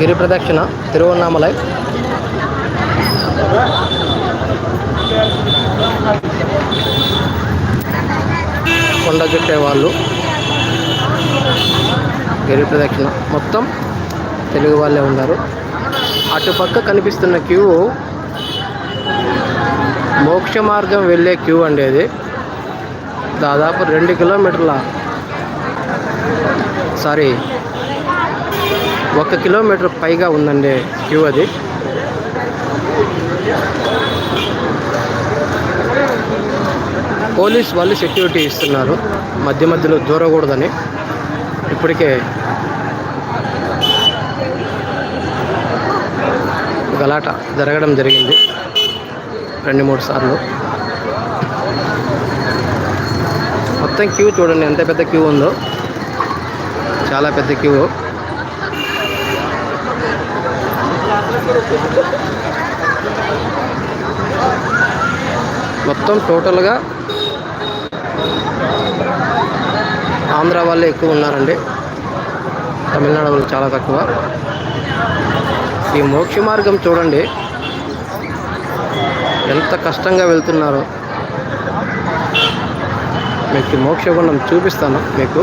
గిరి ప్రదక్షిణ తిరువన్నామలై. కొండ చుట్టే వాళ్ళు. గిరి ప్రదక్షిణ మొత్తం తెలుగు వాళ్ళే ఉన్నారు. అటుపక్క కనిపిస్తున్న క్యూ మోక్ష మార్గం వెళ్ళే క్యూ అండి అది. దాదాపు రెండు కిలోమీటర్ల సారీ ఒక కిలోమీటర్ పైగా ఉందండి క్యూ అది. పోలీస్ వాళ్ళు సెక్యూరిటీ ఇస్తున్నారు. మధ్య మధ్యలో దూరకూడదని. ఇప్పటికే గలాట జరగడం జరిగింది. రెండు మూడు సార్లు. మొత్తం క్యూ చూడండి ఎంత పెద్ద క్యూ ఉందో. చాలా పెద్ద క్యూ. మొత్తం టోటల్గా ఆంధ్ర వాళ్ళే ఎక్కువ ఉన్నారండి. తమిళనాడు వాళ్ళు చాలా తక్కువ. ఈ మోక్ష మార్గం చూడండి. ఎంత కష్టంగా వెళ్తున్నారో. మీకు మోక్షగుండం చూపిస్తాను మీకు.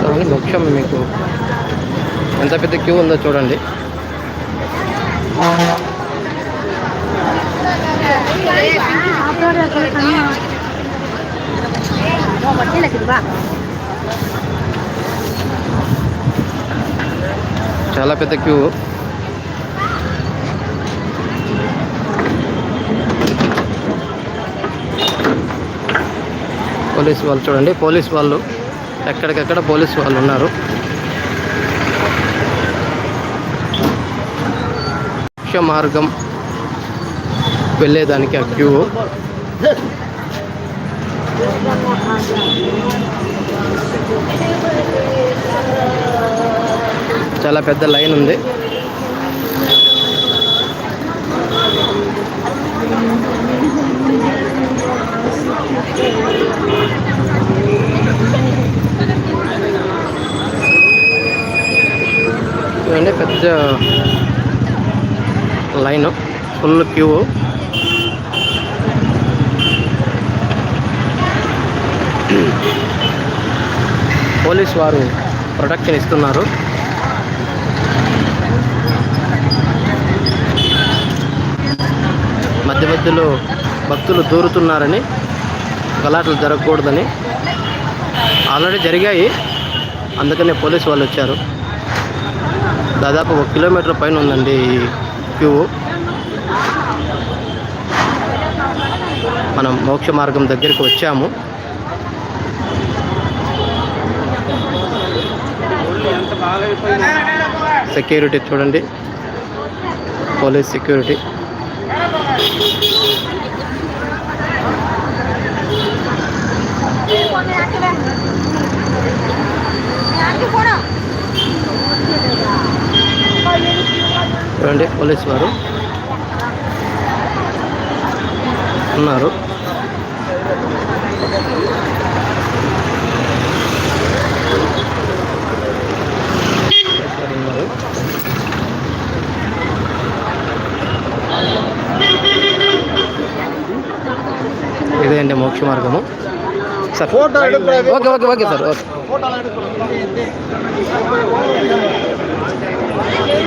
చూడండి మోక్షం మీకు ఎంత పెద్ద క్యూ ఉందో చూడండి. చాలా పెద్ద క్యూ. పోలీస్ వాళ్ళు చూడండి పోలీస్ వాళ్ళు ఎక్కడికెక్కడ పోలీస్ వాళ్ళు ఉన్నారు. మోక్ష మార్గం వెళ్ళేదానికి ఆ క్యూ. చాలా పెద్ద లైన్ ఉంది. చూడండి పెద్ద లైన్ ఫుల్ క్యూ. పోలీస్ వారు ప్రొటెక్షన్ ఇస్తున్నారు. మధ్య మధ్యలో భక్తులు దూరుతున్నారని గలాటలు జరగకూడదని ఆల్రెడీ జరిగాయి. అందుకనే పోలీస్ వాళ్ళు వచ్చారు. దాదాపు ఒక కిలోమీటర్ పైన ఉందండి ఈ క్యూ మనం మోక్ష మార్గం దగ్గరికి వచ్చాము. సెక్యూరిటీ చూడండి. Police security. చూడండి పోలీస్ వారు ఉన్నారు. ఇదే అండి మోక్ష మార్గము? Sir. Okay okay okay sir okay.